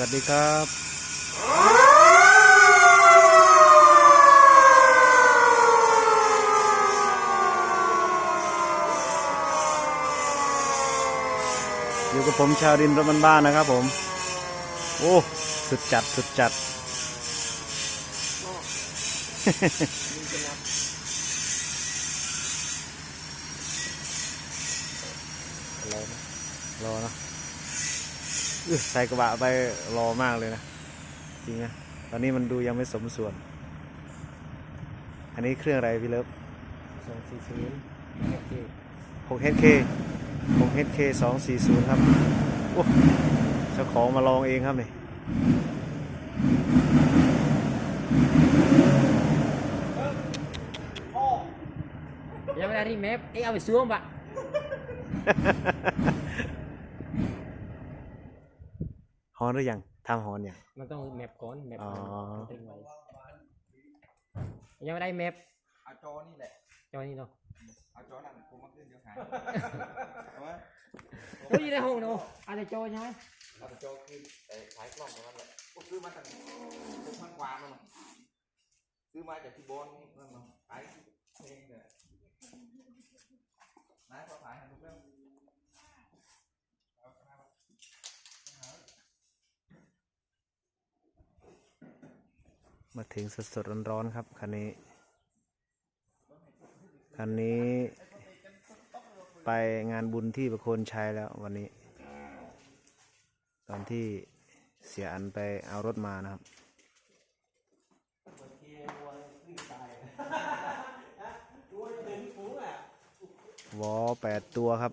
วัสดีครับอยู่กับผมชาวดินรถมันบ้านนะครับผม โอ้ สุดจัด สุดจัด รอนะรอนะอื้อ ใส่กระบะไปรอมากเลยนะ จริงนะ ตอนนี้มันดูยังไม่สมส่วน อันนี้เครื่องอะไรพี่เลิฟสองสี่ศูนย์โอเค6 HK 6 HK 240ครับโอ้เจ้าของมาลองเองครับนี่ยังไม่ได้รีแมปเอ้ยเอาไปซ่วมปะ ฮอนหรือยังทำฮอนยังมันต้องแมปก่อนแมปอ๋อเต็งไว้ยังไม่ได้แมปเอาจอนี่แหละจอนี้เนาะเอาจอนั่นผมมาขึ้นเดี๋ยวหายเอาวะโอ้ยอยู่ในห้องเนาะอาจจะจอใช่ไหมเอาจอขึ้นแต่ขายกล้องตรงนั้นแหละก็ซื้อมาจากผมพันกว่านั่นน่ะซื้อมาจากที่บอนนั่นเนาะขายเพลงเนี่ยนายพอขายให้ลูกแล้ว มาถึงสดๆร้อนๆครับคันนี้ คันนี้ ไปงานบุญที่ประโคนชัยแล้ววันนี้ ตอนที่เสียอันไปเอารถมานะครับวอแปดตัวครับ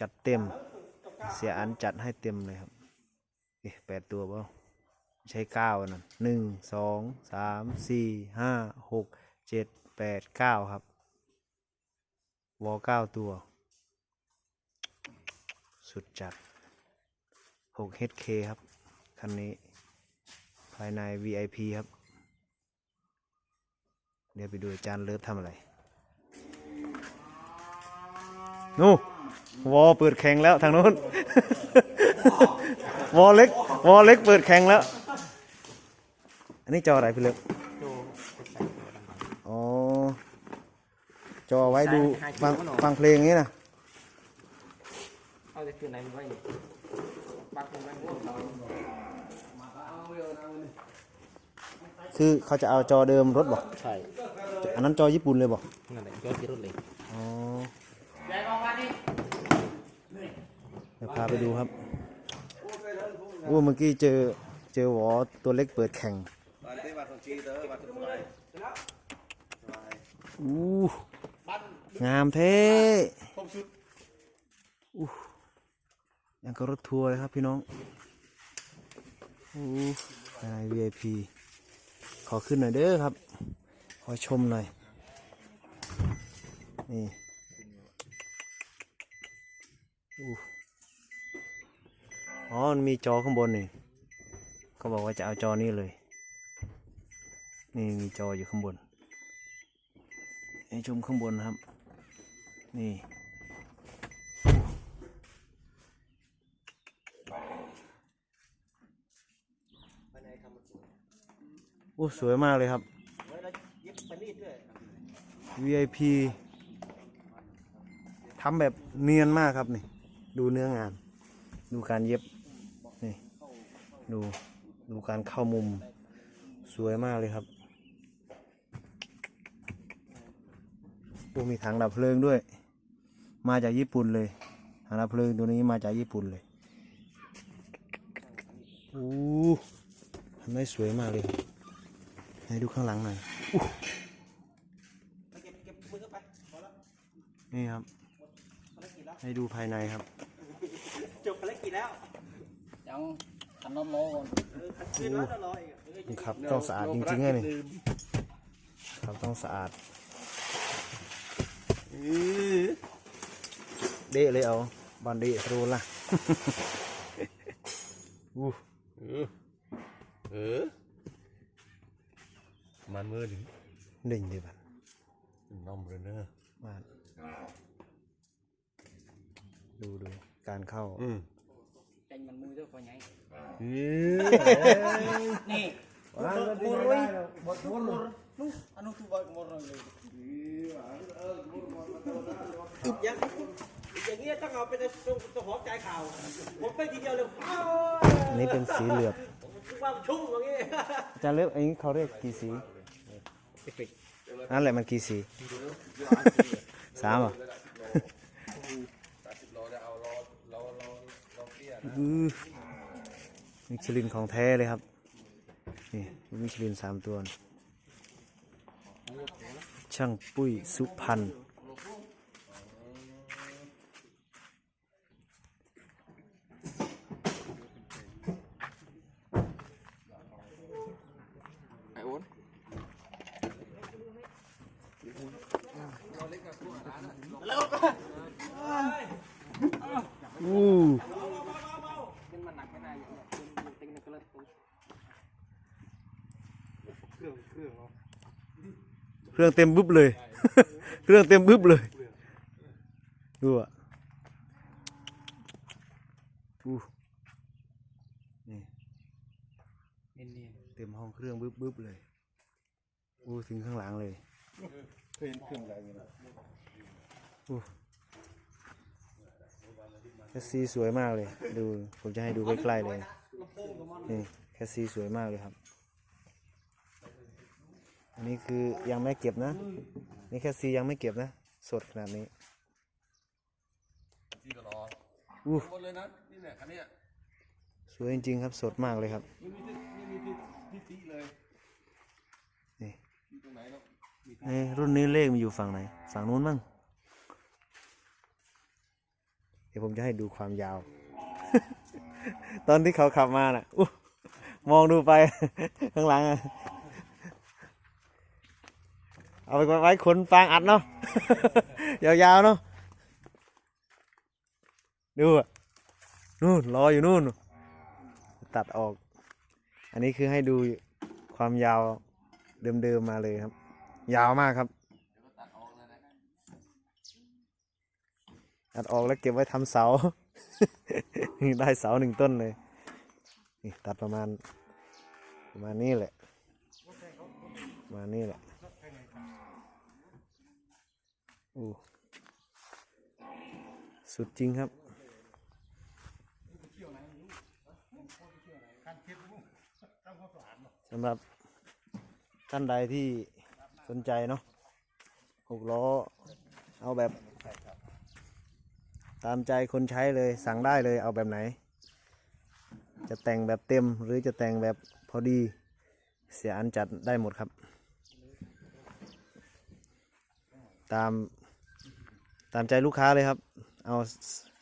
จัดเต็ม เสียอันจัดให้เต็มเลยครับเอ๊ะแปดตัวเปล่า ใช้เก้านั่นหนึ่งสองสามสี่ห้าหกเจ็ดแปดเก้าครับ วอเก้าตัว สุดจัดหก HK ครับ คันนี้ ภายใน VIP ครับ เดี๋ยวไปดูอาจารย์เลิฟทำอะไรนู่วอเปิดแข่งแล้วทางนู้น วอเล็ก วอเล็กเปิดแข่งแล้ว อันนี้จออะไรพี่เล็กโจไปใส่ตัวดำอ๋อ จอไว้ดูใช่ฟังให้ดูหน่อยฟังเพลงนี้นะๆเอาจะคืนไหนมันไว้นี่ปักเป็นไว้ง่วงเราคือเขาจะเอาจอเดิมรถบอกใช่ อันนั้นจอญี่ปุ่นเลยบอกนั่นแหละยอดที่รถเลย อ๋อยายมองมาดิเดี๋ยวพาไปดูครับโอ้เมื่อกี้เจอเจอหวอตัวเล็กเปิดแข่ง มาที่วัดของจีเด้อวัดสมุทรอู้งามเท่อู้ยังก็รถทัวร์เลยครับพี่น้องอู้ภายใน VIP ขอขึ้นหน่อยเด้อครับ ขอชมหน่อย นี่อู้อ๋อมันมีจอข้างบนนี่ ก็บอกว่าจะเอาจอนี้เลย นี่มีจออยู่ข้างบน ให้ชมข้างบนนะครับ นี่ โอ้ สวยมากเลยครับ VIP ทำแบบเนียนมากครับนี่ ดูเนื้องาน ดูการเย็บ นี่ ดู ดูการเข้ามุม สวยมากเลยครับ อ้มีถังดับเพลิงด้วย มาจากญี่ปุ่นเลยถังดับเพลิงตัวนี้มาจากญี่ปุ่นเลยโอ้ทำได้สวยมากเลยครับให้ดูข้างหลังหน่อยอู้นี่ครับ ให้ดูภายในครับ จบภารกิจแล้วยังทำน้ำโลก่อนคืนร้อยละร้อยอีกครับต้องสะอาดจริงๆเลยนี่ครับต้องสะอาด เดะเลยเอาบันเดะรูละอู้เออมันมือถึงหนึ่งเลยบันน้องเบรนเนอร์มาดูดูการเข้าอืมใจมันมือเด้อคอยไงเฮ้นี่ยมูรุยบดมูรุนู่นอันนู้นคือบดมูรุยเลยอย่างอย่างเงี้ยต้องเอาไปในตัวหอมใจข่าวผมไปทีเดียวเลยอ้าวอันนี้เป็นสีเหลือบความชุ่มอย่างงี้อาจารย์เล็บอันนี้เขาเรียกกี่สีนั่นแหละมันกี่สี สามเหรอะแปดสิบโลจะเอาโลโลโลโลเตี้ยนะอือมิชลินของแท้เลยครับ นี่มิชลินสามตัวนะ ช่างปุ้ยสุพรรณไอ้โอน อู้ เป็นมันหนักไม่ได้อย่างเงี้ยเป็นเต็งในกระเลิดตัวเครื่องเครื่องเนาะ เครื่องเต็มบึ๊บเลย เครื่องเต็มบึ๊บเลย ดูอะอู้นี่เนียนเต็มห้องเครื่องบึ๊บบึ๊บเลย อู้ถึงข้างหลังเลยเคยเห็นเครื่องอะไรอย่างเงี้ยแคสซีสวยมากเลย ดู ผมจะให้ดูใกล้ๆเลย นี่แคสซีสวยมากเลยครับ อันนี้คือยังไม่เก็บนะ นี่แคสซียังไม่เก็บนะ สดขนาดนี้ที่ตลอดอู้หมดเลยนะนี่เนี่ยอันเนี้ยสวยจริงๆครับ สดมากเลยครับไม่มีที่ไม่มีที่ที่ตีเลยนี่ที่ตรงไหนเนาะเอ้รุ่นนี้เลขมันอยู่ฝั่งไหน ฝั่งนู้นมั้งเดี๋ยวผมจะให้ดูความยาว ตอนที่เขาขับมาน่ะอู้มองดูไปข้างหลังอะ เอาไปไว้ขนฟางอัดเนาะ ยาวๆเนาะ ดูอะนู่นรออยู่นู่น ตัดออก อันนี้คือให้ดูความยาวเดิมๆมาเลยครับ ยาวมากครับ ตัดออกแล้วเก็บไว้ทำเสา ได้เสาหนึ่งต้นเลย นี่ตัดประมาณ ประมาณนี้แหละ ประมาณนี้แหละ โอ้สุดจริงครับสำหรับท่านใดที่สนใจเนาะหกล้อ เอาแบบ ตามใจคนใช้เลยสั่งได้เลยเอาแบบไหน จะแต่งแบบเต็มหรือจะแต่งแบบพอดีเสียอันจัดได้หมดครับ ตาม ตามใจลูกค้าเลยครับ เอา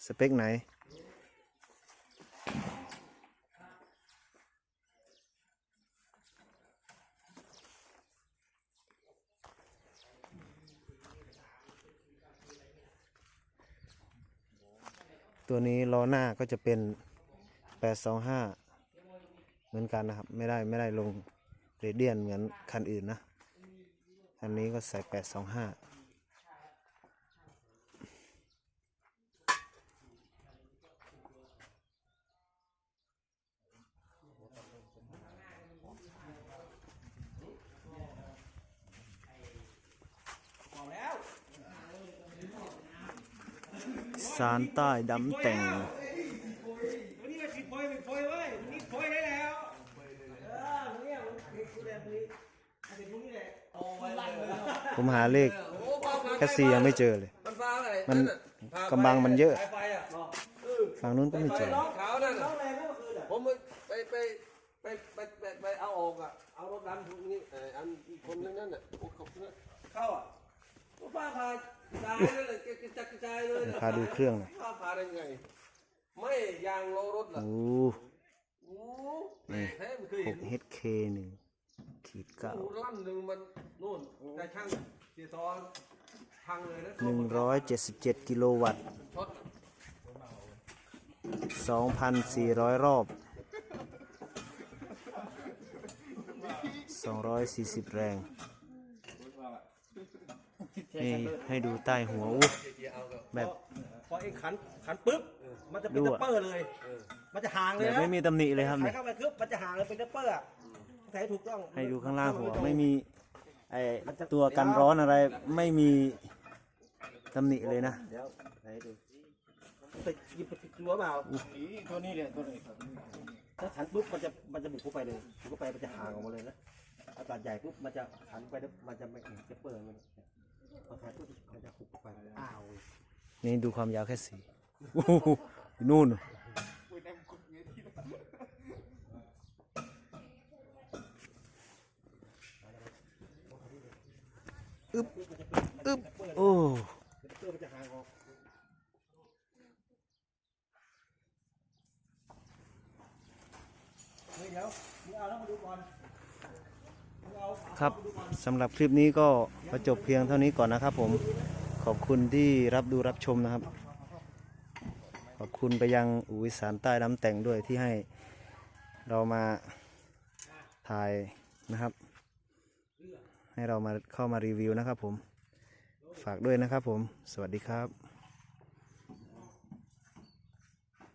สเปคไหน ตัวนี้ล้อหน้าก็จะเป็น 825 เหมือนกันนะครับ ไม่ได้ไม่ได้ลงเรเดียนเหมือนคันอื่นนะคันนี้ก็ใส่ 825 สารใต้ดำแต่งวันนี้ผิดพอยผิดพยเว้ยวันนี้พยได้แล้วเออเนี่ยมันคือแบบนี้เด็กพวกนี้แหละโอ้ยลั่นเลยผมหาเลขแคสซียังไม่เจอเลยมันฟ้าอะไรมันกำบังมันเยอะ ฝั่งนู้นก็ไม่เจอผมไปไปไปไปไปเอาออกอะ เอารถดำตรงนี้อออันคนนึงนั่นน่ะเขาเข้าอะโอ้ฟ้าผ่าตาย เลยเลยกระจัดกระจายเลยน่ะพาดูเครื่องหน่อยฟ้าผ่าได้ไง ไม่ยางล้อรถล่ะโอ้โอ้แท้ไม่เคยหเห็กนเฮดเคหนึ่งขีดเก้า โอ้ลั่นหนึ่งมันนู่นแต่ช่างเสียทอนพังเลยนะหนึ่งร้อยเจ็ดสิบเจ็ดกิโลวัตต์ช็อตสองพันสี่ร้อยรอบสองร้อยสี่สิบแรง นี่ให้ดูใต้หัวอู้แบบ พอไอ้ขันขันปุ๊บมันจะเป็นดูตะอะเปอร์เลยมันมันจะห่างเลแบยบนะไม่มีตำหนิเลยครับใส่เนี่ยเข้าไปคือมันจะห่างเลยเป็นเนปเปอร์อะใส่ให้ถูกต้องให้ดูข้างล่างหัวไม่มีไอตัวกันร้อนอะไรไม่มีตำหนิเลยนะ เดี๋ยวไหนดูไปหยิบไปติดรั้วเปล่าตัวนี้เนี่ยตัวนี้ถ้าหันปุ๊บมันจะมันจะบุกเข้าไปเลยบุกเข้าไปมันจะห่างออกมาเลยนะอากาศใหญ่ปุ๊บมันจะหันไปแล้วมันจะไม่เห็นเนปเปอร์มันพอหั นปุ๊บมันจะหุบเข้าไปอ้าวนี่ดูความยาวแค่สี่นู่นอึ๊บอึ๊บโอ้ เนปเปอร์มันจะห่างออกเฮ้ยเดี๋ยวมึงเอาแล้วมาดูก่อนมึงเอาฝา ครับ สำหรับคลิปนี้ก็มาจบเพียงเท่านี้ก่อนนะครับ ผมขอบคุณที่รับดูรับชมนะครับ ขอบคุณไปยังอุวิสานใต้น้ำแต่งด้วยที่ให้เรามาถ่ายนะครับ ให้เรามาเข้ามารีวิวนะครับผมฝากด้วยนะครับผม สวัสดีครับ